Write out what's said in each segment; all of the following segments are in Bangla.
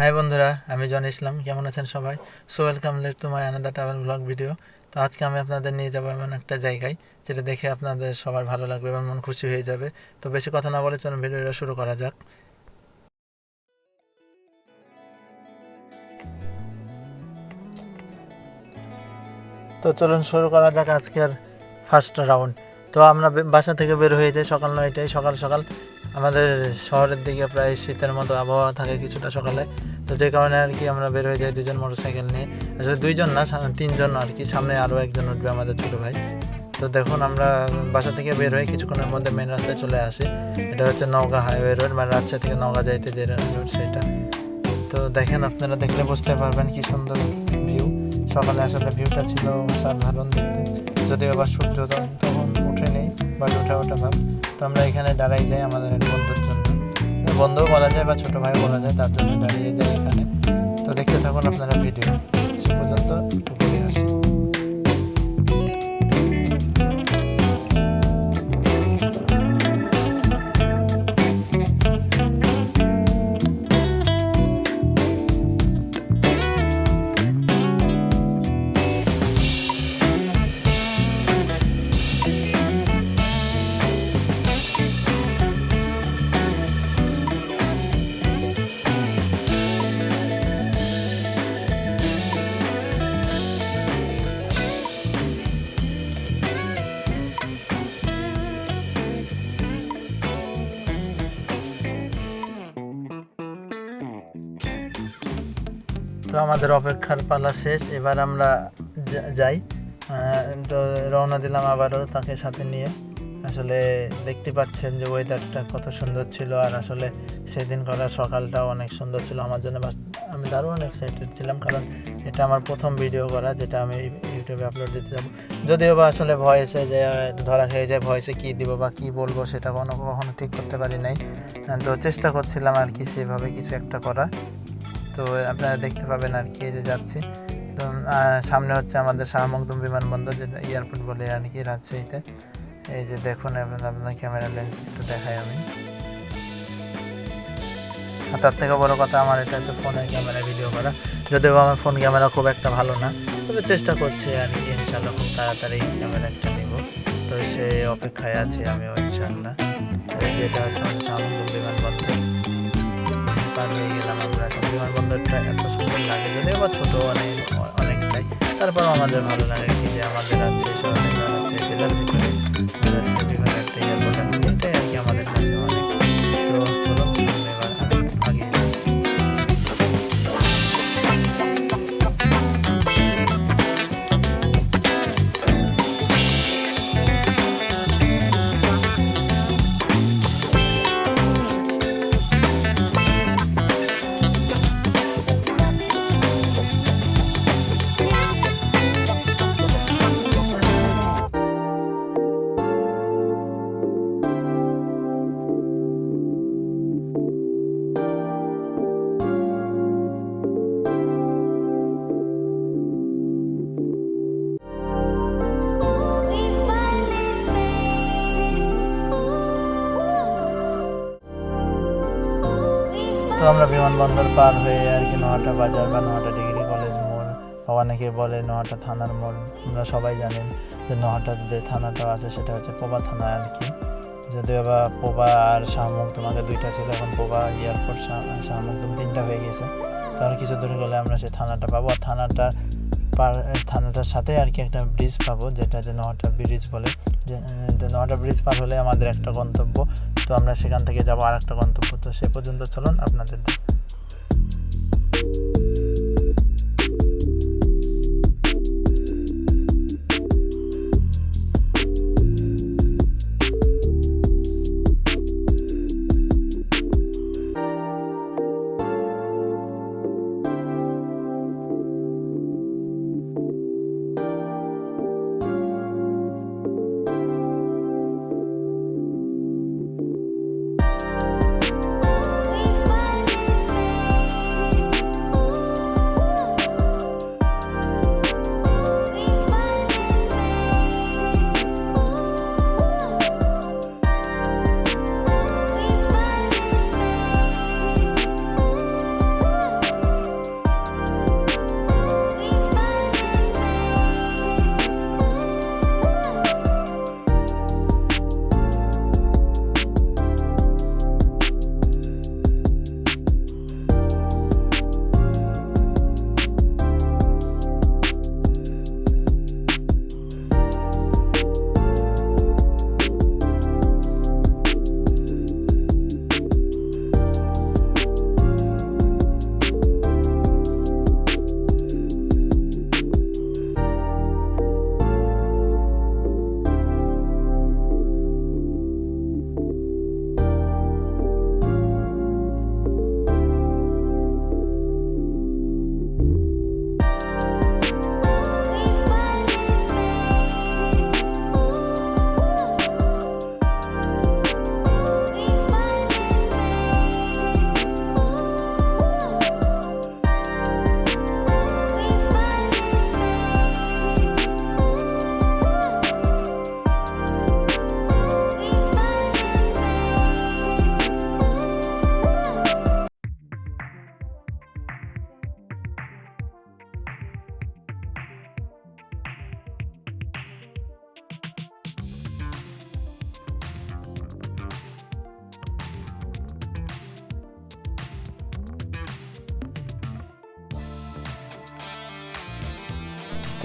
হাই বন্ধুরা, আমি জন ইসলাম। কেমন আছেন সবাই? So welcome let to my another travel blog video তো আজকে আমি আপনাদের নিয়ে যাব এমন একটা জায়গায়, যেটা দেখে আপনাদের সবার ভালো লাগবে এবং মন খুশি হয়ে যাবে। তো বেশি কথা না বলে চলুন ভিডিওটা শুরু করা যাক। তো চলুন শুরু করা যাক আজকের ফার্স্ট রাউন্ড তো আমরা বাসা থেকে বের হয়ে যাই সকাল নয়টায়, সকাল সকাল। আমাদের শহরের দিকে প্রায় শীতের মতো আবহাওয়া থাকে কিছুটা সকালে। তো যে কারণে আর কি আমরা বের হয়ে যাই দুজন মোটরসাইকেল নিয়ে। আসলে দুইজন না তিনজন আর কি। সামনে আরও একজন উঠবে আমাদের ছোটো ভাই। তো দেখুন, আমরা বাসা থেকে বের হয়ে কিছুক্ষণের মধ্যে মেন রাস্তায় চলে আসি। এটা হচ্ছে নওগাঁ হাইওয়ে রোড মানে রাজশাহী থেকে নওগাঁ যাইতে যে রোড সেটা। তো দেখেন, আপনারা দেখলে বুঝতে পারবেন কি সুন্দর ভিউ সকালে আসলে ভিউটা ছিল সাধারণ দেখতে। যদিও আবার সূর্য তখন তখন উঠে নেই বা ওঠা ওঠা ভাব। তো আমরা এখানে দাঁড়াই যাই আমাদের এক বন্ধুর জন্য। বন্ধুও বলা যায় বা ছোট ভাই বলা যায়, তার জন্য দাঁড়িয়ে যাই এখানে। তো দেখতে থাকুন আপনারা ভিডিও। সে পর্যন্ত আমাদের অপেক্ষার পালা শেষ। এবার আমরা যাই। তো রওনা দিলাম আবারও তাকে সাথে নিয়ে। আসলে দেখতে পাচ্ছেন যে ওয়েদারটা কত সুন্দর ছিল আর আসলে সেদিন করা সকালটাও অনেক সুন্দর ছিল। আমার জন্য আমি দারুণ এক্সাইটেড ছিলাম কারণ এটা আমার প্রথম ভিডিও করা, যেটা আমি ইউটিউবে আপলোড দিতে যাব। যদিও বা আসলে ভয়েসে যে ধরা খেয়ে যায় ভয়েসে কী দিব বা কী বলব সেটা কোনো কখনো ঠিক করতে পারি নাই। তো চেষ্টা করছিলাম আর কি সেভাবে কিছু একটা করা তো আপনারা দেখতে পাবেন আর কি যে যাচ্ছি। তো সামনে হচ্ছে আমাদের শাহ মখদুম বিমানবন্দর, যেটা এয়ারপোর্ট বলে আর কি রাজশাহীতে। এই যে দেখুন, আপনার ক্যামেরা লেন্স একটু দেখাই আমি। আর তার থেকে বড় কথা আমার এটা হচ্ছে ফোনের ক্যামেরা ভিডিও করা। যদিও আমার ফোন ক্যামেরা খুব একটা ভালো না, তবে চেষ্টা করছি আর কি, ইনশাল্লাহ খুব তাড়াতাড়ি ক্যামেরা একটা নেব। তো সে অপেক্ষায় আছি আমিও, ইনশাল্লাহ। এটা হচ্ছে আমাদের মখদুম বিমানবন্দর। পার হয়ে গেলাম আমরা এখন। বিমানবন্দরটা এত সুন্দর লাগে যদিও বা ছোটো অনেক, অনেকটাই। তারপর আমাদের ভালো লাগে কি যে আমাদের আছে আছে সেটার ভিতরে বিমানবন্দর পার হয়ে আর কি নোহাটা বাজার বা নোহাটা ডিগ্রি কলেজ মোড়, বা অনেকে বলে নোহাটা থানার মোড়, আমরা সবাই জানেন যে নোহাটা যে থানাটা আছে সেটা হচ্ছে পোবা থানা আর কি। যদিও বা পোবা আর শাহমুকদুম আগে দুইটা ছিল, এখন পোবা এয়ারপোর্ট শাহমুকদুম তিনটা হয়ে গেছে। তো আর কিছু দূরে গেলে আমরা সেই থানাটা পাবো। আর থানাটা পার, থানাটার সাথে আর কি একটা ব্রিজ পাবো, যেটা যে নোহাটা ব্রিজ বলে। যে নোহাটা ব্রিজ পার হলে আমাদের একটা গন্তব্য, তো আমরা সেখান থেকে যাব আর একটা গন্তব্য। তো সে পর্যন্ত চলুন আপনাদের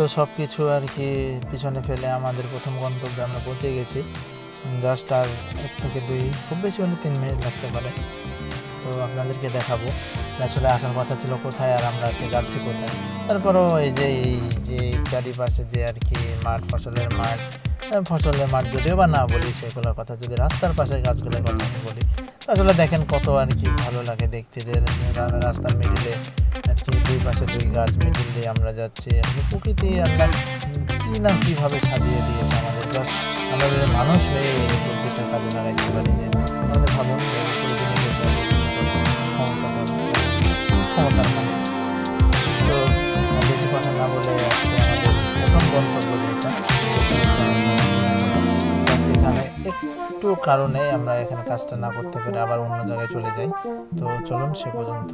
তো সব কিছু আর কি পিছনে ফেলে আমাদের প্রথম গন্তব্যে আমরা পৌঁছে গেছি। জাস্ট আর এক থেকে দুই, খুব বেশি হলে তিন মিনিট লাগতে পারে। তো আপনাদেরকে দেখাবো। আসলে আসার কথা ছিল কোথায় আর আমরা আজকে যাচ্ছি কোথায়। তারপরও এই যে এই যে চারিপাশে যে আর কি মাঠ, ফসলের মাঠ ফসলের মাঠ যদিও বা না বলি সেগুলোর কথা, যদি রাস্তার পাশে গাছগুলোর কথা আমি বলি, আসলে দেখেন কত আর কি ভালো লাগে দেখতে যে রাস্তার মিডিলে আর দুই পাশে দুই গাছ মিডিল দিয়ে আমরা যাচ্ছি। আর প্রকৃতি আল্লাহ কি না কীভাবে সাজিয়ে দিয়েছে আমাদের? জাস্ট আমরা যদি মানুষ হয়ে এই বুদ্ধিটা কাজে লাগাইতে পারি যে তাহলে ভাবুন যে মানে কথা না বলে আজকে আমাদের প্রথম গন্তব্য যেটা, সেটা হচ্ছে একটু কারণে আমরা এখানে কাজটা না করতে পেরে আবার অন্য জায়গায় চলে যাই। তো চলুন সে পর্যন্ত।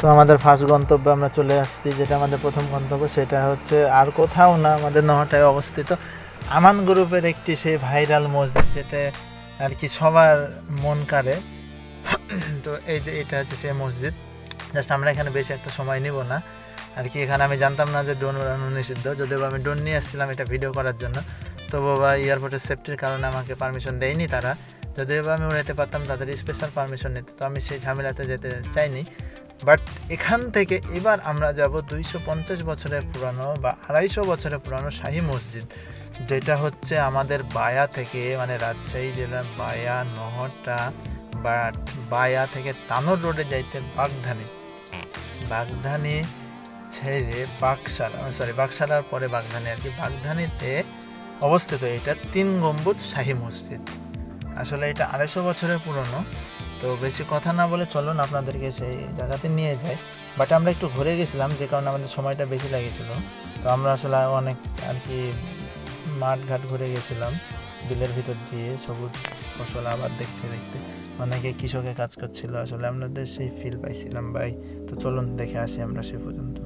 তো আমাদের ফার্স্ট গন্তব্যে আমরা চলে আসছি, যেটা আমাদের প্রথম গন্তব্য, সেটা হচ্ছে আর কোথাও না আমাদের নহটায় অবস্থিত আমান গ্রুপের একটি সেই ভাইরাল মসজিদ, যেটা আর কি সবার মন কাড়ে। তো এই যে এটা হচ্ছে সেই মসজিদ। জাস্ট আমরা এখানে বেশি একটা সময় নিব না। আর কি এখানে আমি জানতাম না যে ড্রোন উড়ানো নিষিদ্ধ, যদিও আমি ড্রোন নিয়ে এসেছিলাম এটা ভিডিও করার জন্য। তো বাবা এয়ারপোর্টের সেফটির কারণে আমাকে পারমিশন দেয়নি তারা। যদিও আমি উড়াইতে পারতাম, তাদের স্পেশাল পারমিশন নিতে। তো আমি সেই ঝামেলাতে যেতে চাইনি। বাট এখান থেকে এবার আমরা যাব দুইশো পঞ্চাশ বছরের পুরানো বা আড়াইশো বছরের পুরানো শাহী মসজিদ, যেটা হচ্ছে আমাদের বায়া থেকে মানে রাজশাহী জেলার বায়া, নহরটা বা বায়া থেকে তানোর রোডে যাইতে বাগধানি। বাগধানি ছেড়ে বাকশালা সরি বাকশালার পরে বাগধানি আর কি। বাগধানিতে অবস্থিত এটা তিন গম্বুজ শাহী মসজিদ। আসলে এটা আড়াইশো বছরের পুরনো। তো বেশি কথা না বলে চলুন আপনাদেরকে সেই জায়গাতে নিয়ে যাই। বাট আমরা একটু ঘুরে গেছিলাম, যে কারণে আমাদের সময়টা বেশি লেগেছিলো। তো আমরা আসলে অনেক আর কি মাঠ ঘাট ঘুরে গেছিলাম। বিলের ভিতর দিয়ে সবুজ ফসল আবার দেখতে দেখতে। অনেকে কৃষকে কাজ করছিল, আসলে আমাদের সেই ফিল পাইছিলাম, ভাই। তো চলুন দেখে আসি আমরা সে পর্যন্ত।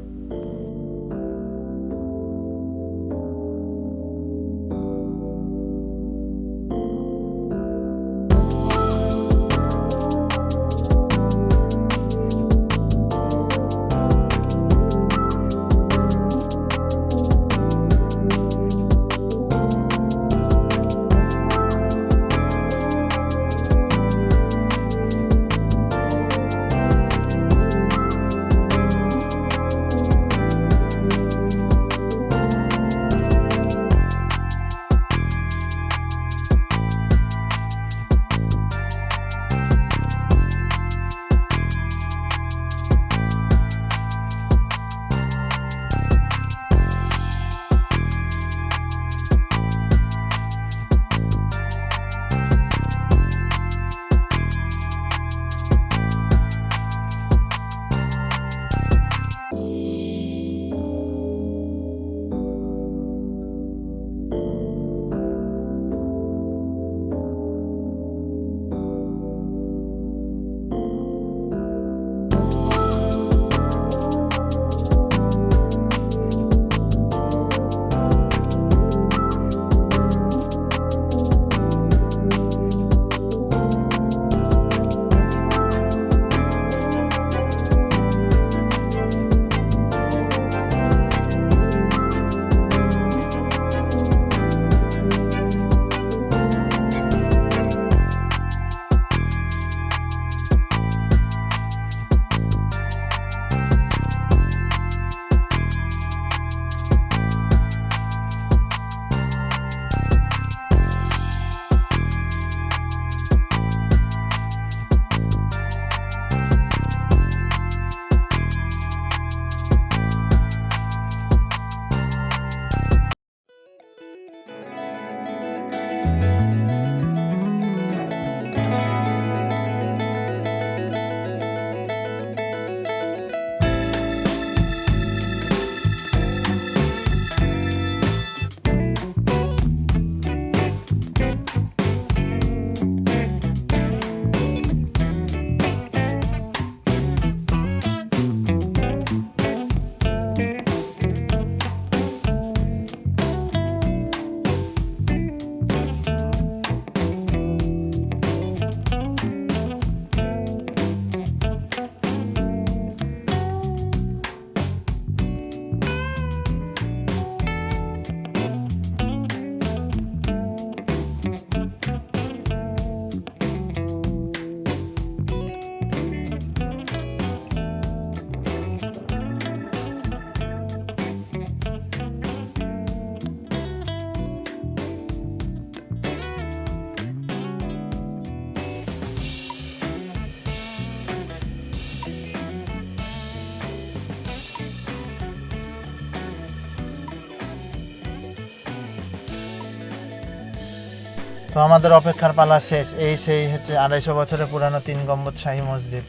তো আমাদের অপেক্ষার পালা শেষ। এই সেই হচ্ছে আড়াইশো বছরের পুরানো তিন গম্বুজ শাহী মসজিদ।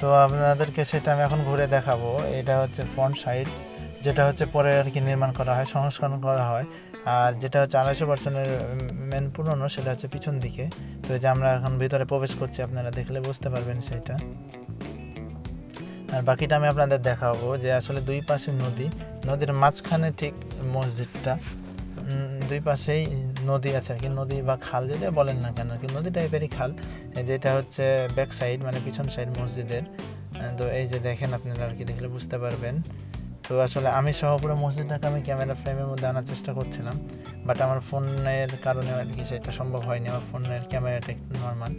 তো আপনাদেরকে সেটা আমি এখন ঘুরে দেখাবো। এটা হচ্ছে ফ্রন্ট সাইড, যেটা হচ্ছে পরে আর কি নির্মাণ করা হয়, সংস্করণ করা হয়। আর যেটা হচ্ছে আড়াইশো বছরের মেন পুরনো, সেটা হচ্ছে পিছন দিকে। তো যে আমরা এখন ভিতরে প্রবেশ করছি, আপনারা দেখলে বুঝতে পারবেন সেটা। আর বাকিটা আমি আপনাদের দেখাবো যে আসলে দুই পাশে নদী, নদীর মাঝখানে ঠিক মসজিদটা। দুই পাশেই নদী আছে আর কি। নদী বা খাল যেটা বলেন না কেন আর কি নদী টাইপেরই খাল। যেটা হচ্ছে ব্যাক সাইড মানে পিছন সাইড মসজিদের। তো এই যে দেখেন আপনারা আর কি, দেখলে বুঝতে পারবেন। তো আসলে আমি সহ পুরো মসজিদটাকে আমি ক্যামেরা ফ্রেমের মধ্যে আনার চেষ্টা করছিলাম বাট আমার ফোনের কারণে আর কি সেটা সম্ভব হয়নি। আমার ফোনের ক্যামেরাটা একটু নর্মাল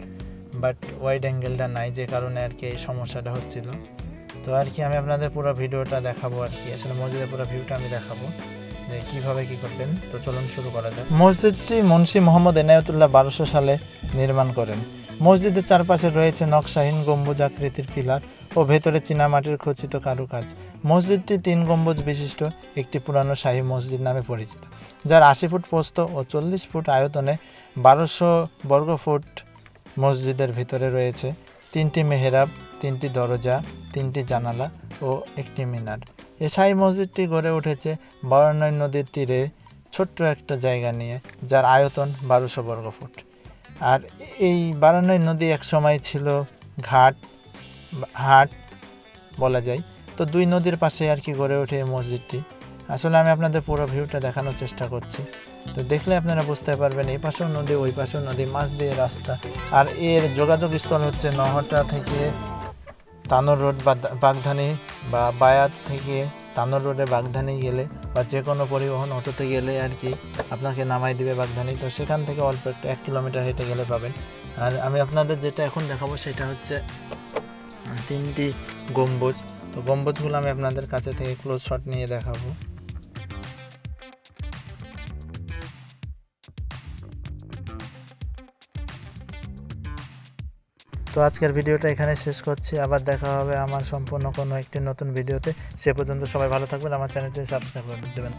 বাট ওয়াইড অ্যাঙ্গেলটা নাই, যে কারণে আর কি এই সমস্যাটা হচ্ছিল। তো আর কি আমি আপনাদের পুরো ভিডিওটা দেখাবো আর কি। আসলে মসজিদের পুরো ভিউটা আমি দেখাবো। যে কীভাবে কী করবেন? তো চলুন শুরু করা যাক। মসজিদটি মুন্সি মোহাম্মদ এনায়তুল্লাহ বারোশো সালে নির্মাণ করেন। মসজিদের চারপাশে রয়েছে নকশাহীন গম্বুজ আকৃতির পিলার ও ভেতরে চীনামাটির খচিত কারুকাজ। মসজিদটি তিন গম্বুজ বিশিষ্ট, একটি পুরানো শাহী মসজিদ নামে পরিচিত, যার আশি ফুট প্রস্থ ও চল্লিশ ফুট আয়তনে বারোশো বর্গ ফুট মসজিদের ভিতরে রয়েছে তিনটি মেহরাব, তিনটি দরজা, তিনটি জানালা ও একটি মিনার। এ শাহী মসজিদটি গড়ে উঠেছে বারানয় নদীর তীরে, ছোট্ট একটা জায়গা নিয়ে, যার আয়তন বারোশো বর্গ ফুট। আর এই বারানয় নদী এক সময় ছিল ঘাট, হাট বলা যায়। তো দুই নদীর পাশে আর কি গড়ে ওঠে এই মসজিদটি। আসলে আমি আপনাদের পুরো ভিউটা দেখানোর চেষ্টা করছি। তো দেখলে আপনারা বুঝতে পারবেন, এই পাশেও নদী, ওই পাশেও নদী মাছ দিয়ে রাস্তা। আর এর যোগাযোগ স্থল হচ্ছে নহটা থেকে তানোর রোড বা বাগধানী বা বায়াত থেকে তানোর রোডে বাগধানে গেলে বা যে কোনো পরিবহন অটোতে গেলে আর কি আপনাকে নামাই দিবে বাগধানী। তো সেখান থেকে অল্প একটু এক কিলোমিটার হেঁটে গেলে পাবেন। আর আমি আপনাদের যেটা এখন দেখাবো সেটা হচ্ছে, তিনটি গম্বুজ। তো গম্বুজগুলো আমি আপনাদের কাছে থেকে ক্লোজ শট নিয়ে দেখাবো। তো আজকের ভিডিওটা এখানে শেষ করছি। আবার দেখা হবে আমার সম্পূর্ণ কোনো একটি নতুন ভিডিওতে। সে পর্যন্ত সবাই ভালো থাকবেন, আমার চ্যানেলটি সাবস্ক্রাইব করে দেবেন।